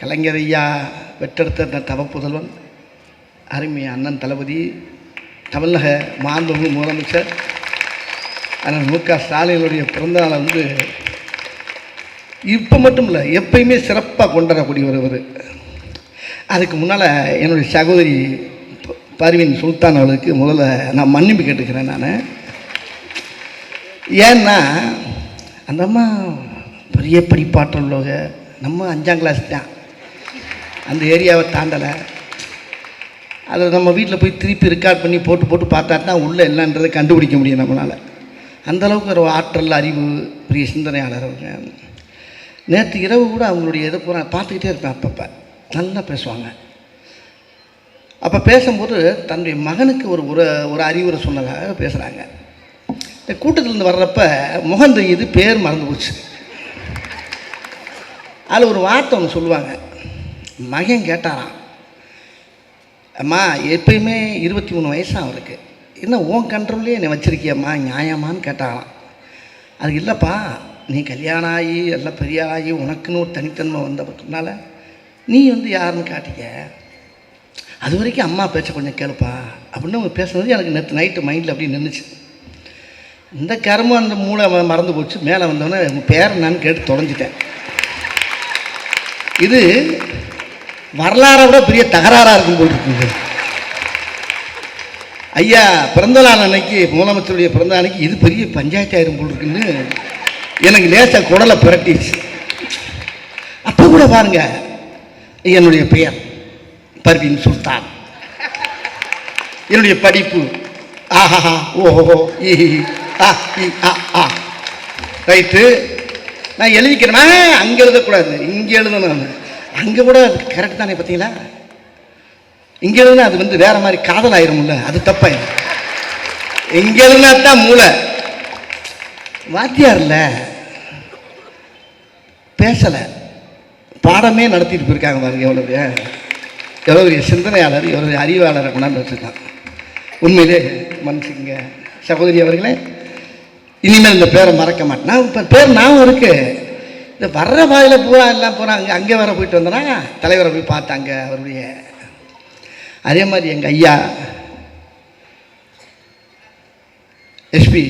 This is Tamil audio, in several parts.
கலைஞரையா பெற்றெடுத்த அந்த தவ புதல்வன் அருமை அண்ணன் தளபதி தமிழக மாண்புமிகு முதலமைச்சர் அண்ணன் மு க ஸ்டாலினுடைய பிறந்தநாளை வந்து இப்போ மட்டும் இல்லை எப்பயுமே சிறப்பாக கொண்டாடக்கூடிய ஒருவர் அதுக்கு முன்னால் என்னுடைய சகோதரி ப- பர்வீன் சுல்தான் அவளுக்கு முதல்ல நான் மன்னிப்பு கேட்டுக்கிறேன் நான். ஏன்னா அந்த அம்மா பெரிய படிப்பாற்றல் உள்ளவங்க நம்ம அஞ்சாம் கிளாஸ் தான். அந்த ஏரியாவை தாண்டலை. அதை நம்ம வீட்டில் போய் திருப்பி ரெக்கார்ட் பண்ணி போட்டு போட்டு பார்த்தா தான் உள்ளே என்னன்றதை கண்டுபிடிக்க முடியும் நம்மளால். அந்த அளவுக்கு ஒரு ஆற்றல் அறிவு பெரிய சிந்தனையாளர் அவங்க. நேற்று இரவு கூட அவங்களுடைய இதை பூரா பார்த்துக்கிட்டே இருப்பேன் அப்பப்போ. நல்லா பேசுவாங்க. அப்போ பேசும்போது தன்னுடைய மகனுக்கு ஒரு ஒரு ஒரு அறிவுரை சொன்னதாக பேசுகிறாங்க இந்த கூட்டத்திலேருந்து வர்றப்ப முகம் தெரியுது பேர் மறந்து போச்சு. அதில் ஒரு வார்த்தை ஒன்று சொல்லுவாங்க. மகன் கேட்டாராம் அம்மா எப்பயுமே இருபத்தி மூணு வயசாக அவருக்கு என்ன உன் கண்ட்ரோல்லே என்னை வச்சிருக்கியம்மா நியாயமான்னு கேட்டாராம். அது இல்லைப்பா நீ கல்யாணம் ஆகி எல்லாம் பெரிய ஆகி உனக்குன்னு ஒரு தனித்தன்மை வந்ததுனால நீ வந்து யாருன்னு காட்டிக்க. அது வரைக்கும் அம்மா பேச்ச கொஞ்சம் கேளுப்பா அப்படின்னு அவங்க பேசுனது எனக்கு நேற்று நைட்டு மைண்டில் அப்படி நின்றுச்சு இந்த கருமம் அந்த மூளை ம- மறந்து போச்சு. மேலே வந்தோடனே உங்கள் பேர் என்னன்னு கேட்டு தொலைஞ்சிட்டேன். இது வரலாறை விட பெரிய தகராறாக இருக்கும் போல் இருக்குங்க. ஐயா பிறந்தநாள் அன்னைக்கு முதலமைச்சருடைய பிறந்த அன்னைக்கு இது பெரிய பஞ்சாயத்து ஆயிரம் போல் இருக்குன்னு எனக்கு லேசாக குடலை புரட்டிச்சு அப்போ கூட பாருங்க என்னுடைய பெயர் பர்வீன் சுல்தான். என்னுடைய படிப்பு ஆஹா ஓஹோ ஈ ஆ இ, ஆ ஆ. ரைட்டு. நான் எழுதிக்கிறேன். அங்கே எழுதக்கூடாது. இங்கே எழுதணும் அங்கே கூட அது கரெக்ட் தானே பார்த்தீங்களா? இங்கே அது வந்து வேற மாதிரி காதல் ஆயிரும்ல அது தப்பா இங்கே எழுதுனா தான் மூளை. வாத்தியார்ல பேசலை. பாடமே நடத்திட்டு போயிருக்காங்க பாருங்க எவ்வளோ எவ்வளோ பெரிய சிந்தனையாளர் எவ்வளோ அறிவாளரை கொண்டாந்து வச்சுருக்கான். உண்மையிலே மன்னிச்சுங்க சகோதரி அவர்களே இனிமேல் இந்த பேரை மறக்க மாட்டேன். நான் இப்போ பேர் ஞாபகம் இருக்கு. இந்த வர்ற பாதையில் பூரா எல்லாம் போகிறாங்க அங்கே வர போயிட்டு வந்தனா தலைவரை போய் பார்த்தாங்க அவருடைய அதே மாதிரி எங்கள் ஐயா எஸ்பி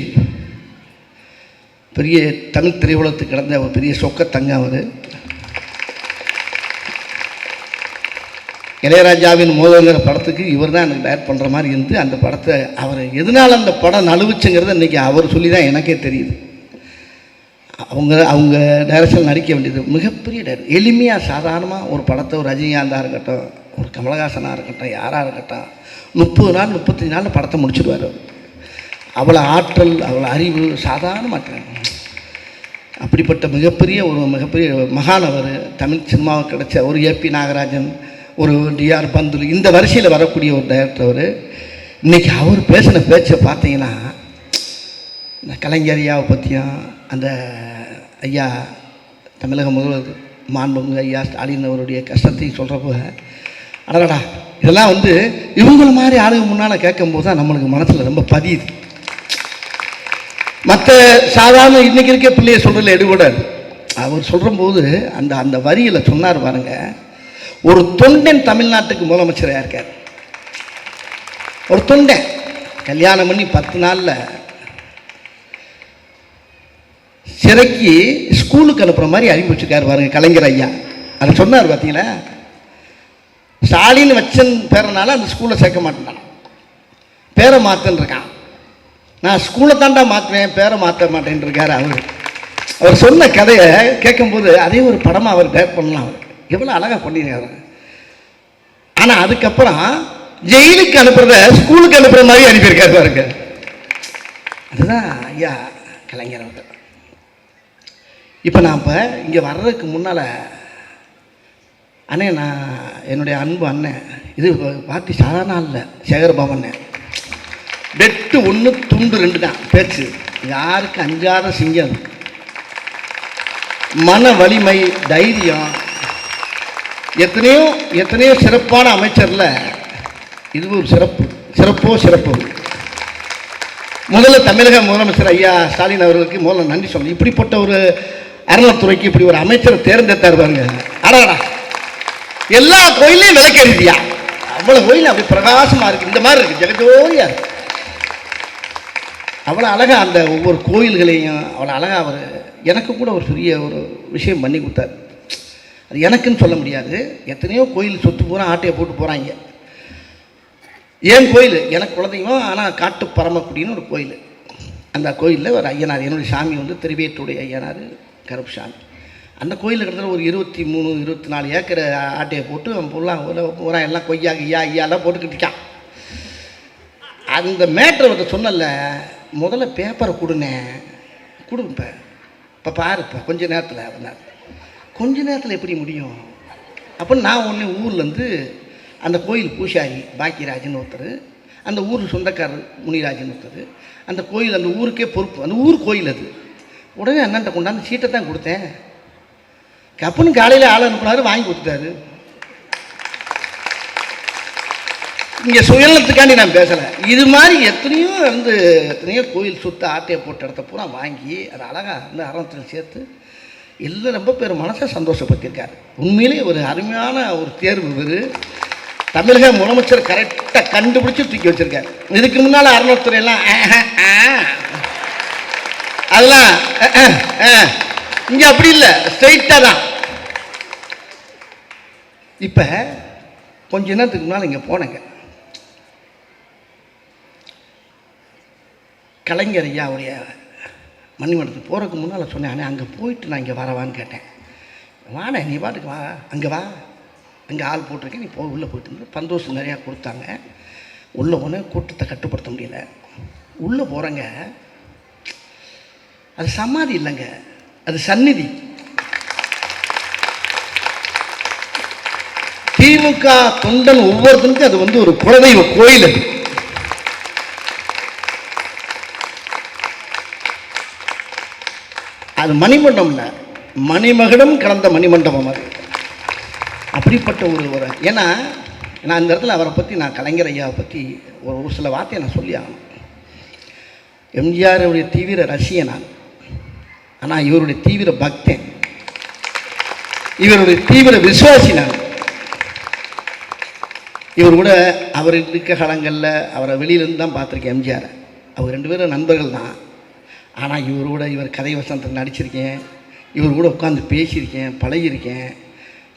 பெரிய தமிழ் திரையுலகத்துக்கு கிடந்த ஒரு பெரிய சொக்கத்தங்க அவர். இளையராஜாவின் மோதல்ங்கிற படத்துக்கு இவர் தான் எனக்கு டயட் பண்ணுற மாதிரி இருந்து அந்த படத்தை அவர் எதனால் அந்த படம் நழுவுச்சுங்கிறத இன்றைக்கி அவர் சொல்லி தான் எனக்கே தெரியுது. அவங்க அவங்க டைரக்ஷன் நடிக்க வேண்டியது மிகப்பெரிய டைரக்ட் எளிமையாக சாதாரணமாக ஒரு படத்தை ஒரு ரஜினிகாந்தாக இருக்கட்டும் ஒரு கமலஹாசனாக இருக்கட்டும் யாராக இருக்கட்டும் முப்பது நாள் முப்பத்தஞ்சு நாளில் படத்தை முடிச்சுடுவார் அவர். அவ்வளோ ஆற்றல் அவ்வளோ அறிவு சாதாரண மாற்றம் அப்படிப்பட்ட மிகப்பெரிய ஒரு மிகப்பெரிய மகானவர் தமிழ் சினிமாவுக்கு கிடைச்ச ஒரு ஏபி நாகராஜன் ஒரு டிஆர் பந்துலு இந்த வரிசையில் வரக்கூடிய ஒரு டைரக்டர் அவர். இன்றைக்கி அவர் பேசின பேச்சை பார்த்தீங்கன்னா இந்த கலைஞரியாவை பற்றியும் அந்த ஐயா தமிழக முதல்வர் மாண்புமிகு ஐயா ஸ்டாலின் அவருடைய கஷ்டத்தையும் சொல்கிறப்போ அடடா இதெல்லாம் வந்து இவங்கள மாதிரி ஆளுங்க முன்னால் கேட்கும்போது தான் நம்மளுக்கு மனசில் ரொம்ப பதியுது. மற்ற சாதாரண இன்றைக்கி இருக்க பிள்ளைய சொல்கிறதுல எடுபடாது. அவர் சொல்கிறபோது அந்த அந்த வரியில் சொன்னார் பாருங்க ஒரு தொண்டன் தமிழ்நாட்டுக்கு முதலமைச்சராக இருக்கார். ஒரு தொண்டன். கல்யாணம் பண்ணி பத்து நாளில் சிறைக்கு ஸ்கூலுக்கு அனுப்புகிற மாதிரி அனுப்பி பாருங்க கலைஞர் ஐயா. அதை சொன்னார் பார்த்தீங்களா ஸ்டாலின் வச்சன் பேரனால அந்த ஸ்கூலில் சேர்க்க மாட்டேன் பேரை மாத்தன்னு இருக்கான் நான் ஸ்கூலை தாண்டா மாற்றுவேன் பேரை மாற்ற மாட்டேன்னு இருக்காரு அவர். அவர் சொன்ன கதையை கேட்கும்போது அதே ஒரு படமாக அவர் பேர் பண்ணலாம் அவர். எவ்வளோ அழகாக பண்ணியிருக்காரு ஆனால் அதுக்கப்புறம் ஜெயிலுக்கு அனுப்புறத ஸ்கூலுக்கு அனுப்புகிற மாதிரி அனுப்பியிருக்காரு பாருங்க. அதுதான் ஐயா கலைஞர் அவர் இப்போ நான் இப்போ இங்கே வர்றதுக்கு முன்னால் அண்ணே நான் என்னுடைய அன்பு அண்ணன் இது பார்த்து சாதாரண இல்லை சேகர்பாபு அண்ணன் வெட்டு ஒன்று துண்டு ரெண்டு தான் பேச்சு. யாருக்கு அஞ்சாத சிங்கம்? மன வலிமை தைரியம். எத்தனையோ எத்தனையோ சிறப்பான அமைச்சரில் இது ஒரு சிறப்பு. சிறப்போ சிறப்பு. முதல்ல தமிழக முதலமைச்சர் ஐயா ஸ்டாலின் அவர்களுக்கு முதல்ல நன்றி சொல்லணும். இப்படிப்பட்ட ஒரு அறநிலத்துறைக்கு இப்படி ஒரு அமைச்சரை தேர்ந்தெடுத்தார் பாருங்க. அடாடா. எல்லா கோயிலையும் விளக்கெறிதியா அவ்வளோ கோயில் அப்படி பிரகாசமாக இருக்குது இந்த மாதிரி இருக்குது ஜெகஜோதியா இருக்கு. அவ்வளோ அழகாக அந்த ஒவ்வொரு கோயில்களையும் அவ்வளோ அழகாக அவர் எனக்கு கூட ஒரு பெரிய ஒரு விஷயம் பண்ணி கொடுத்தாரு. அது எனக்குன்னு சொல்ல முடியாது. எத்தனையோ கோயில் சொத்து பூரா ஆட்டையை போட்டு போகிறாங்க ஏன் கோயில்? எனக்கு குலதெய்வம் ஆனால் காட்டு பரமக்குடின்னு ஒரு கோயில். அந்த கோயிலில் ஒரு ஐயனார் என்னுடைய சாமி வந்து திருவேற்றுடைய ஐயனார் கருப்பு அந்த கோயிலில் கிட்டத்தட்ட ஒரு இருபத்தி மூணு இருபத்தி நாலு ஏக்கர் ஆட்டையை போட்டு அவன் ஃபுல்லாக பூரா எல்லாம் கொய்யா ஐயா ஐயாலாம் போட்டுக்கிட்டு இருக்கான். அந்த மேட்ரு ஒருத்தர் சொன்னல முதல்ல பேப்பரை கொடுனேன் கொடுப்ப இப்போ பாருப்பா கொஞ்ச நேரத்தில் அப்படின்னா கொஞ்ச நேரத்தில் எப்படி முடியும்? அப்போ நான் ஒன்று ஊர்லேருந்து அந்த கோயில் பூசாரி பாக்கியராஜன் ஒருத்தர் அந்த ஊர் சொந்தக்காரர் முனிராஜன் ஒருத்தர் அந்த கோயில் அந்த ஊருக்கே பொறுப்பு அந்த ஊர் கோயில் அது. உடனே அண்ணன்ட்ட கொண்டாந்து சீட்டை தான் கொடுத்தேன். கப்புன்னு காலையில் ஆள் அனுப்புனாரு வாங்கி கொடுத்துட்டாரு. இங்கே சுயநலத்துக்காண்டி நான் பேசலை. இது மாதிரி எத்தனையோ வந்து எத்தனையோ கோயில் சுத்த ஆட்டையை போட்ட இடத்த பூரா வாங்கி அதை அழகாக வந்து அரணத்தில் சேர்த்து எல்லாம் ரொம்ப பேர் மனசை சந்தோஷப்படுத்தியிருக்காரு. உண்மையிலேயே ஒரு அருமையான ஒரு தேர்வு இவர். தமிழக முதலமைச்சர் கரெக்டாக கண்டுபிடிச்சி தூக்கி வச்சிருக்காரு. இதுக்கு முன்னால் அறநிலைத்துறையெல்லாம் அதெல்லாம் இங்கே அப்படி இல்லை. ஸ்ட்ரைட்டாக தான். இப்போ கொஞ்ச நேரத்துக்கு முன்னால் இங்கே போனேங்க. கலைஞர் ஐயாவுடைய மணிமண்டத்துக்கு போகிறதுக்கு முன்னால் சொன்னேன் அங்கே போயிட்டு நான் இங்கே வரவான்னு கேட்டேன். வாடா நீ பாட்டுக்கு வா. அங்கே வா. அங்கே ஆள் போட்டிருக்கேன். நீ போ உள்ளே போயிட்டு இருந்து பந்தோசம் நிறையா கொடுத்தாங்க. உள்ளே போனேன் கூட்டத்தை கட்டுப்படுத்த முடியல. உள்ளே போகிறேங்க அது சமாதி இல்லைங்க. அது சந்நிதி. திமுக தொண்டன் ஒவ்வொருத்தனுக்கும் அது வந்து ஒரு குலதெய்வ கோயில் அது. அது மணிமண்டபம் இல்லை. மணிமகுடம் கலந்த மணிமண்டபம் அது. அப்படிப்பட்ட ஒரு ஒரு ஏன்னா நான் இந்த இடத்துல அவரை பற்றி நான் கலைஞர் ஐயாவை பற்றி ஒரு ஒரு சில வார்த்தையை நான் சொல்லி ஆகணும் எம்ஜிஆருடைய தீவிர ரசிகன் நான். ஆனால் இவருடைய தீவிர பக்தன். இவருடைய தீவிர விசுவாசி நான் இவர் கூட அவர் இருக்க காலங்களில் அவரை வெளியிலேருந்து தான் பார்த்துருக்கேன் எம்ஜிஆரை. அவர் ரெண்டு பேரும் நண்பர்கள் தான். ஆனால் இவர் கூட இவர் கதை வசனத்தில் நடிச்சிருக்கேன். இவர் கூட உட்காந்து பேசியிருக்கேன் பழகியிருக்கேன்.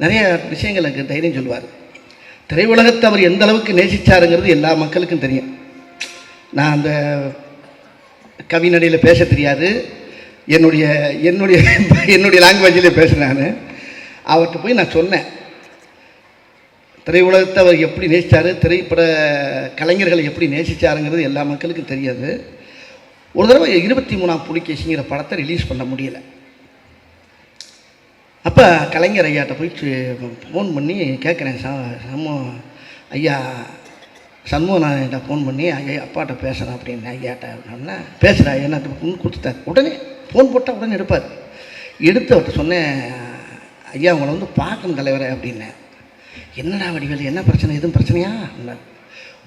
நிறைய விஷயங்கள் எனக்கு தைரியம் சொல்லுவார். திரையுலகத்தை அவர் எந்த அளவுக்கு நேசிச்சாருங்கிறது எல்லா மக்களுக்கும் தெரியும். நான் அந்த கவிநடையில் பேச தெரியாது. என்னுடைய என்னுடைய என்னுடைய லாங்குவேஜில் பேசுகிறேன் நான். அவர்கிட்ட போய் நான் சொன்னேன். திரையுலகத்தை அவர் எப்படி நேசித்தார் திரைப்பட கலைஞர்களை எப்படி நேசித்தாருங்கிறது எல்லா மக்களுக்கும் தெரியாது. ஒரு தடவை இருபத்தி மூணாம் புலிகேசிங்கிற படத்தை ரிலீஸ் பண்ண முடியலை. அப்போ கலைஞர் ஐயாட்ட போய் ஃபோன் பண்ணி கேட்குறேன் ச சம்மோ ஐயா சம்மோ நான் என்கிட்ட ஃபோன் பண்ணி ஐயா அப்பாட்ட பேசுகிறேன் அப்படின்னு ஐயாட்ட அப்படின்னா பேசுகிறா என்ன கொடுத்துட்டார் உடனே ஃபோன் போட்டால் உடனே எடுப்பார். எடுத்து அவர்கிட்ட சொன்னேன் ஐயா உங்களை வந்து பார்க்கணும் தலைவரை அப்படின்னேன் என்னடா வடிவேல் என்ன பிரச்சனை? எதுவும் பிரச்சனையா?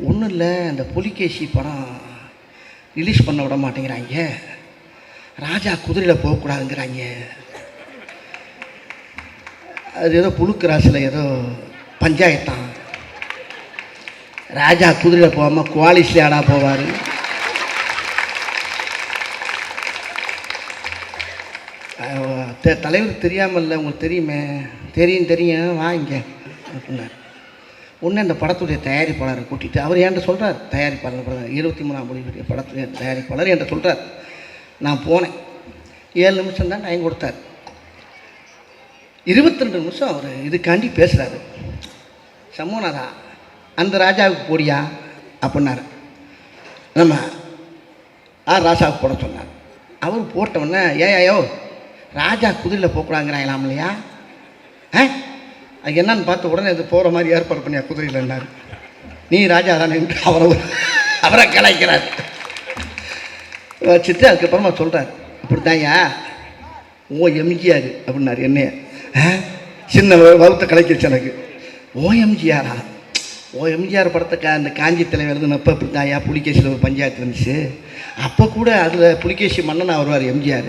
ஒன்றும் இல்லை அந்த புலிகேசி படம் ரிலீஸ் பண்ண விட மாட்டேங்கிறாங்க ராஜா குதிரையில் போகக்கூடாதுங்கிறாங்க அது ஏதோ புழுக்கு ராசியில் ஏதோ பஞ்சாயத்தான். ராஜா குதிரையில் போகாமல் குவாலிஸ்ல ஆடா த தலைவர் தெரியாமல்ல உங்களுக்கு தெரியுமே. தெரியும் தெரியும். வாங்க அப்படின்னார். ஒன்று இந்த படத்துடைய தயாரிப்பாளரை கூட்டிகிட்டு அவர் என்கிட்ட சொல்கிறார் தயாரிப்பாளர் படம் இருபத்தி மூணாம் மொழியுடைய படத்துடைய தயாரிப்பாளர் என்கிட்ட சொல்கிறார் நான் போனேன். ஏழு நிமிஷம் தான் டைம் கொடுத்தார். இருபத்தி ரெண்டு நிமிஷம் அவர் இதுக்காண்டி பேசுகிறாரு சமோனாரா அந்த ராஜாவுக்கு போடியா? அப்படின்னாரு. நம்ம ஆர் ராசாவுக்கு போட சொன்னார். அவர் போட்டவுடனே ஏ ஐயோ ராஜா குதிரையில் போகக்கூடாங்கிறாங்களாம் இல்லையா? ஆ? அது என்னன்னு பார்த்த உடனே இது போகிற மாதிரி ஏற்பாடு பண்ணியா குதிரையில் குதிரையில்னாரு நீ ராஜா தானே அவரை அவரை கலாய்க்கிறார். வச்சுட்டு அதுக்கப்புறமா சொல்கிறார் இப்படி ஓ எம்ஜிஆர் அப்படின்னாரு என்னைய. சின்ன வகுத்த கலைக்கிச்சு எனக்கு. ஓ எம்ஜிஆரா ஓ எம்ஜிஆர் படத்தை கா அந்த காஞ்சி தலைவர் எழுதுனப்போ இப்படி தாயா புலிகேசியில் ஒரு பஞ்சாயத்து இருந்துச்சு. அப்போ கூட அதில் புலிகேசி மன்னன் வருவார் எம்ஜிஆர்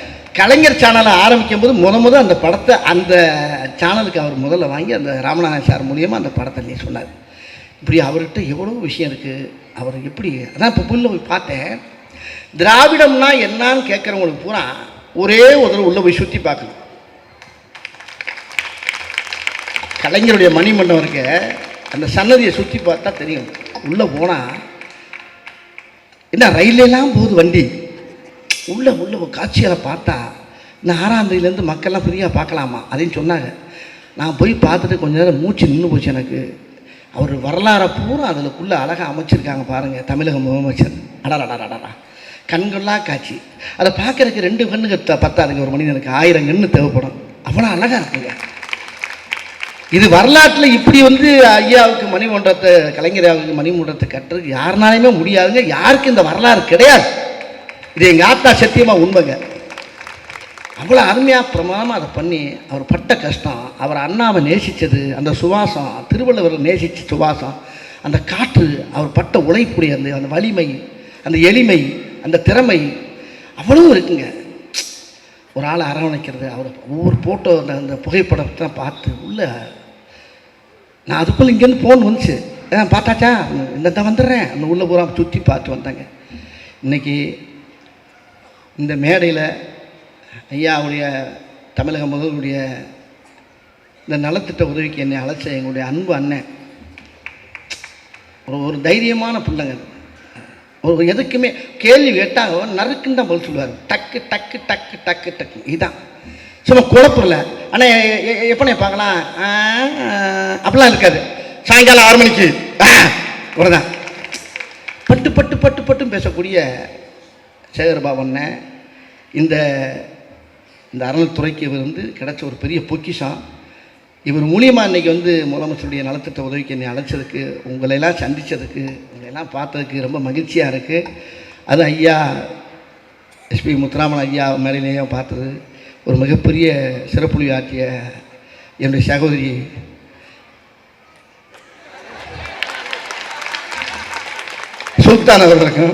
கலைஞர் சேனலை ஆரம்பிக்கும் போது முத முத அந்த படத்தை அந்த சேனலுக்கு அவர் முதல்ல வாங்கி அந்த ராமநாதன் சார் மூலியமாக அந்த படத்தை நீ சொன்னார். இப்படி அவர்கிட்ட எவ்வளோ விஷயம் இருக்குது அவர் எப்படி அதான் இப்போ புல்ல போய் பார்த்தேன். திராவிடம்னா என்னான்னு கேட்குறவங்களுக்கு பூரா ஒரே ஒரு உள்ளே போய் சுற்றி பார்க்கணும். கலைஞருடைய மணிமண்டபம் இருக்க அந்த சன்னதியை சுற்றி பார்த்தா தெரியும். உள்ளே போனால் என்ன ரயிலெல்லாம் போகுது வண்டி? உள்ள உள்ள ஒரு காட்சிகளை பார்த்தா இந்த ஆறாந்தேதியிலேருந்து மக்கள்லாம் ஃப்ரீயாக பார்க்கலாமா? அப்படின்னு சொன்னாங்க. நான் போய் பார்த்துட்டு கொஞ்ச நேரம் மூச்சு நின்று போச்சு எனக்கு. அவர் வரலாறை பூரா அதுக்குள்ளே அழகாக அமைச்சிருக்காங்க பாருங்கள் தமிழக முதலமைச்சர். அடடடடடா கண்கொள்ளா காட்சி. அதை பார்க்குறதுக்கு ரெண்டு கண்ணுக்கு த- பத்தாதுங்க. ஒரு மனிதனுக்கு ஆயிரம் கண்ணு தேவைப்படும். அவ்வளோ அழகாக இருக்குங்க. இது வரலாற்றில் இப்படி வந்து ஐயாவுக்கு மணிமண்டபத்தை கலைஞராவுக்கு மணிமன்றத்தை கட்டுறதுக்கு யாருனாலையுமே முடியாதுங்க. யாருக்கு இந்த வரலாறு கிடையாது. இது எங்கள் ஆத்தா சத்தியமாக உண்மைங்க. அவ்வளோ அருமையாக பிரமாதமாக அதை பண்ணி அவர் பட்ட கஷ்டம் அவர் அண்ணாவை நேசித்தது அந்த சுவாசம் திருவள்ளுவர் நேசித்த சுவாசம் அந்த காற்று அவர் பட்ட உழைப்புடைய அந்த அந்த வலிமை அந்த எளிமை அந்த திறமை அவ்வளவு இருக்குங்க. ஒரு ஆளை அரவணைக்கிறது அவர் ஒவ்வொரு ஃபோட்டோ அந்த அந்த புகைப்படத்தை பார்த்து உள்ள நான் அதுக்குள்ளே இங்கேருந்து ஃபோன் வந்துச்சு. பார்த்தாச்சா? இந்த தான் வந்துடுறேன். அந்த உள்ளே பூரா சுற்றி பார்த்து வந்தாங்க இன்னைக்கு இந்த மேடையில் ஐயா அவருடைய தமிழக முதல்வருடைய இந்த நலத்திட்ட உதவிக்கு என்னை அழைச்ச எங்களுடைய அன்பு அண்ணன். ஒரு ஒரு தைரியமான பிள்ளைங்க ஒரு எதுக்குமே கேள்வி கேட்டாங்க நறுக்குன்னு தான் பதில் சொல்லுவார். டக்கு டக்கு டக்கு டக்கு டக்கு. இதுதான் சும்மா குழப்பம் ஆனால் எப்போ பார்க்கலாம்? அப்படிலாம் இருக்காது. சாயங்காலம் ஆறு மணிக்கு. உடனே பட்டு பட்டு பட்டு பட்டும் பேசக்கூடிய சேகர்பாபு அண்ணன் இந்த இந்த அறநிலைத்துறைக்கு இவர் வந்து கிடைச்ச ஒரு பெரிய பொக்கிஷம். இவர் மூலியமாக இன்றைக்கி வந்து முதலமைச்சருடைய நலத்திட்ட உதவிக்கு என்னை அழைச்சதுக்கு உங்களையெல்லாம் சந்தித்ததுக்கு உங்களையெல்லாம் பார்த்ததுக்கு ரொம்ப மகிழ்ச்சியாக இருக்குது அது ஐயா எஸ்பி முத்துராமன் ஐயா மேலேயும் பார்த்தது. ஒரு மிகப்பெரிய சிறப்புலி ஆற்றிய என்னுடைய சகோதரி. சுல்தான் அவர்களுக்கும்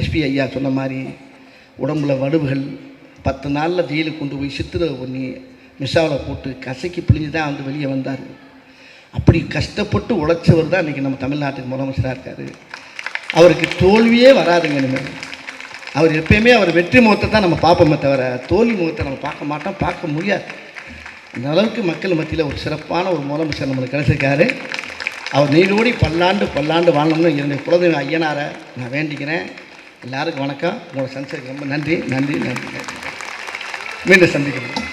எஸ்பி ஐயா சொன்ன மாதிரி உடம்புல வடுவுகள் பத்து நாளில் ஜெயிலுக்கு கொண்டு போய் சித்திரவை பண்ணி மிஷாவில் போட்டு கசக்கி பிழிஞ்சு தான் வந்து வெளியே வந்தார். அப்படி கஷ்டப்பட்டு உழைச்சவர் தான் இன்றைக்கி நம்ம தமிழ்நாட்டுக்கு முதலமைச்சராக இருக்கார். அவருக்கு தோல்வியே வராதுங்க இனிமேல் அவர் எப்பயுமே அவர் வெற்றி முகத்தை தான் நம்ம பார்ப்போமே தவிர தோல்வி முகத்தை நம்ம பார்க்க மாட்டோம் பார்க்க முடியாது. அந்த அளவுக்கு மக்கள் மத்தியில் ஒரு சிறப்பான ஒரு முதலமைச்சர் நம்மளுக்கு கிடைச்சிருக்காரு. அவர் நீடோடி பல்லாண்டு பல்லாண்டு வாழணும்னு என்னுடைய குலதெய்வம் ஐயனாரை நான் வேண்டிக்கிறேன். எல்லாருக்கும் வணக்கம். உங்களை சந்திச்சதுக்கு ரொம்ப நன்றி நன்றி நன்றி. நன்றி மீண்டும் சந்திக்கிறேன்